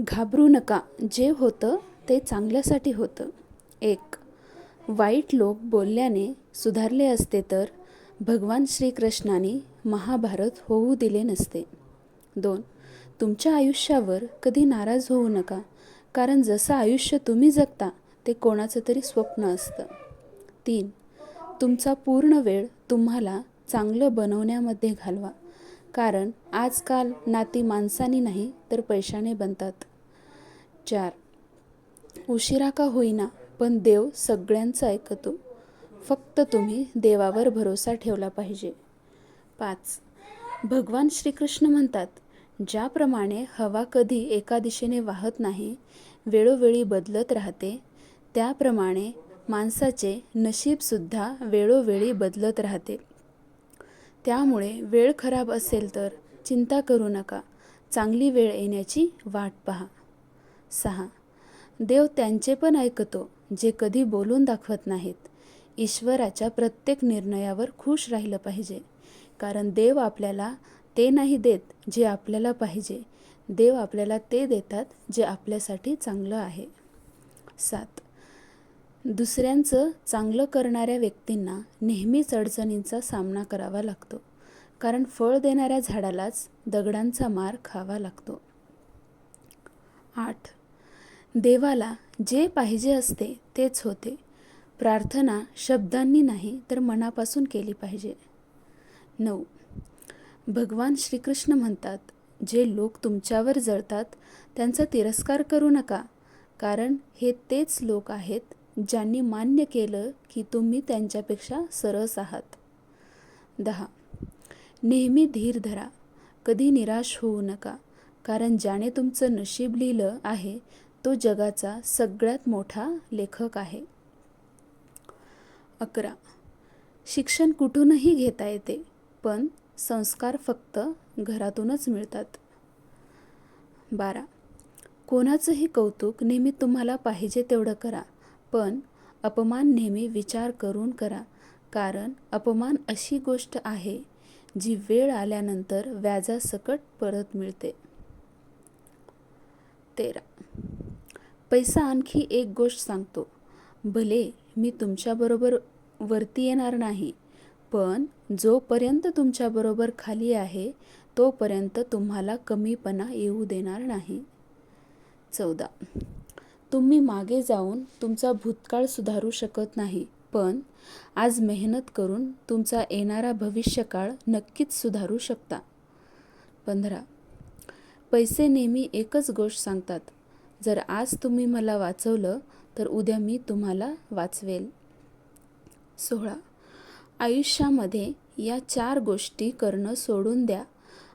घाबरू नका. जे होतं ते चांगल्यासाठी होतं. एक वाईट लोक बोलल्याने सुधारले असते तर भगवान श्रीकृष्णाने महाभारत होऊ दिले नसते. दोन तुमच्या आयुष्यावर कधी नाराज होऊ नका. कारण जसं आयुष्य तुम्ही जगता ते कोणाचं तरी स्वप्न असतं. तीन तुमचा पूर्ण वेळ तुम्हाला चांगलं बनवण्यामध्ये घालवा. कारण आजकाल नाती माणसानी नाही तर पैशाने बनतात. चार. उशिरा का होईना पण देव सगळ्यांचं ऐकतो. फक्त तुम्ही देवावर भरोसा ठेवला पाहिजे. पाच. भगवान श्रीकृष्ण म्हणतात ज्याप्रमाणे हवा कधी एका दिशेने वाहत नाही वेळोवेळी बदलत राहते त्याप्रमाणे माणसाचे नशीबसुद्धा वेळोवेळी बदलत राहते. त्यामुळे वेळ खराब असेल तर चिंता करू नका. चांगली वेळ येण्याची वाट पहा. सहा. देव त्यांचे पण ऐकतो जे कधी बोलून दाखवत नाहीत. ईश्वराच्या प्रत्येक निर्णयावर खुश राहिलं पाहिजे. कारण देव आपल्याला ते नाही देत जे आपल्याला पाहिजे. देव आपल्याला ते देतात जे आपल्यासाठी चांगलं आहे. सात. दुसऱ्यांचं चांगलं करणाऱ्या व्यक्तींना नेहमीच अडचणींचा सामना करावा लागतो. कारण फळ देणाऱ्या झाडालाच दगडांचा मार खावा लागतो. आठ. देवाला जे पाहिजे असते तेच होते. प्रार्थना शब्दांनी नाही तर मनापासून केली पाहिजे. नऊ. भगवान श्रीकृष्ण म्हणतात जे लोक तुमच्यावर जळतात त्यांचा तिरस्कार करू नका. कारण हे तेच लोक आहेत ज्यांनी मान्य केलं की तुम्ही त्यांच्यापेक्षा सरस आहात. दहा. नेहमी धीर धरा. कधी निराश होऊ नका. कारण ज्याने तुमचं नशीब लिहिलं आहे तो जगाचा सगळ्यात मोठा लेखक आहे. अकरा. शिक्षण कुठूनही घेता येते पण संस्कार फक्त घरातूनच मिळतात. बारा. कोणाचंही कौतुक नेहमी तुम्हाला पाहिजे तेवढं करा. पण अपमान नेहमी विचार करून करा. कारण अपमान अशी गोष्ट आहे जी वेळ आल्यानंतर व्याजासकट परत मिळते. तेरा. पैसा आणखी एक गोष्ट सांगतो. भले मी तुमच्याबरोबर वरती येणार नाही पण जोपर्यंत तुमच्याबरोबर खाली आहे तोपर्यंत तुम्हाला कमीपणा येऊ देणार नाही. चौदा. तुम्ही मागे जाऊन तुमचा भूतकाळ सुधारू शकत नाही पण आज मेहनत करून तुमचा येणारा भविष्यकाळ नक्कीच सुधारू शकता. पंधरा पैसे नेहमी एकच गोष्ट सांगतात. जर आज तुम्ही मला वाचवलं तर उद्या मी तुम्हाला वाचवेल. सोळा आयुष्यामध्ये या चार गोष्टी करणं सोडून द्या.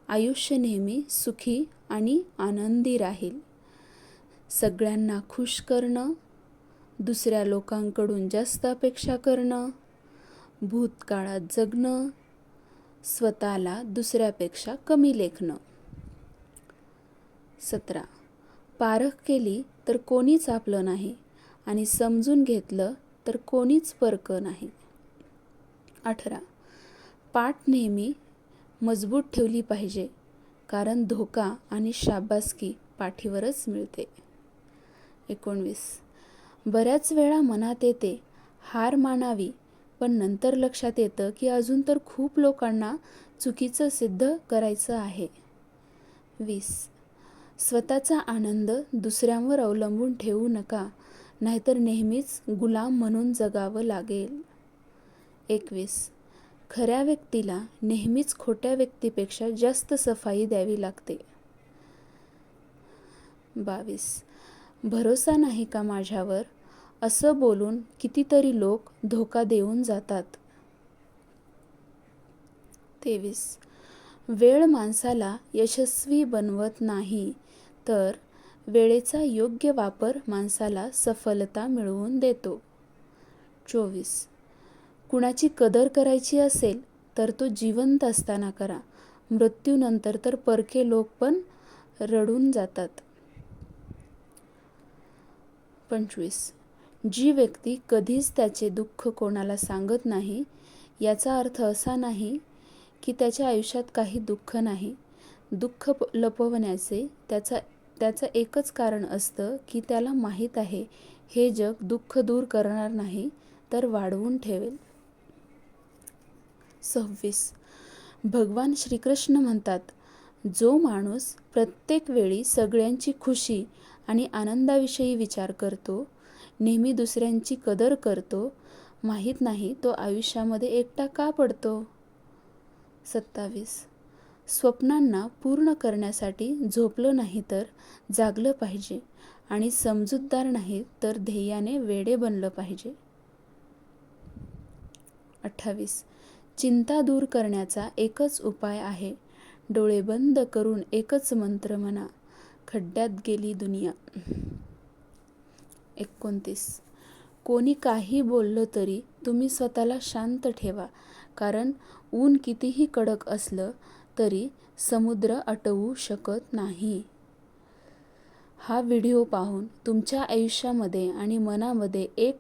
आयुष्य नेहमी सुखी आणि आनंदी राहील. सगळ्यांना खुश करणं दुसऱ्या लोकांकडून जास्त अपेक्षा करणं भूतकाळात जगणं स्वतःला दुसऱ्यापेक्षा कमी लेखणं. सतरा. पारख केली तर कोणीच आपलं नाही आणि समजून घेतलं तर कोणीच परकं नाही. अठरा. पाठ नेहमी मजबूत ठेवली पाहिजे कारण धोका आणि शाबासकी पाठीवरच मिळते. एकोणवीस. बऱ्याच वेळा मनात येते हार मानावी पण नंतर लक्षात येतं की अजून तर खूप लोकांना चुकीचं सिद्ध करायचं आहे. वीस. स्वतःचा आनंद दुसऱ्यांवर अवलंबून ठेवू नका नाहीतर नेहमीच गुलाम म्हणून जगावं लागेल. एकवीस. खऱ्या व्यक्तीला नेहमीच खोट्या व्यक्तीपेक्षा जास्त सफाई द्यावी लागते. बावीस. भरोसा नाही का माझ्यावर? असं बोलून कितीतरी लोक धोका देऊन जातात. तेवीस. वेळ माणसाला यशस्वी बनवत नाही तर वेळेचा योग्य वापर माणसाला सफलता मिळवून देतो. चोवीस. कुणाची कदर करायची असेल तर तो जिवंत असताना करा. मृत्यूनंतर तर परके लोक पण रडून जातात. पंचवीस. जी व्यक्ती कधीच त्याचे दुःख कोणाला सांगत नाही याचा अर्थ असा नाही की त्याच्या आयुष्यात काही दुःख नाही. दुःख प लपवण्याचे त्याचा त्याचं एकच कारण असतं की त्याला माहीत आहे हे जग दुःख दूर करणार नाही तर वाढवून ठेवेल. सव्वीस. भगवान श्रीकृष्ण म्हणतात जो माणूस प्रत्येक वेळी सगळ्यांची खुशी आणि आनंदाविषयी विचार करतो नेहमी दुसऱ्यांची कदर करतो माहीत नाही तो आयुष्यामध्ये एकटा का पडतो? सत्तावीस. स्वप्नांना पूर्ण करण्यासाठी झोपलं नाही तर जागलं पाहिजे आणि समजूतदार नाही तर ध्येयाने वेडे बनलं पाहिजे. अठ्ठावीस. चिंता दूर करण्याचा एकच उपाय आहे. डोळे बंद करून एकच मंत्र म्हणा. खड्ड्यात गेली दुनिया. एकोणतीस. कोणी काही बोललं तरी तुम्ही स्वतःला शांत ठेवा. कारण ऊन कितीही कडक असलं तरी समुद्र आटवू शकत नाही. हा व्हिडिओ पाहून तुमच्या आयुष्यामध्ये आणि मनामध्ये एक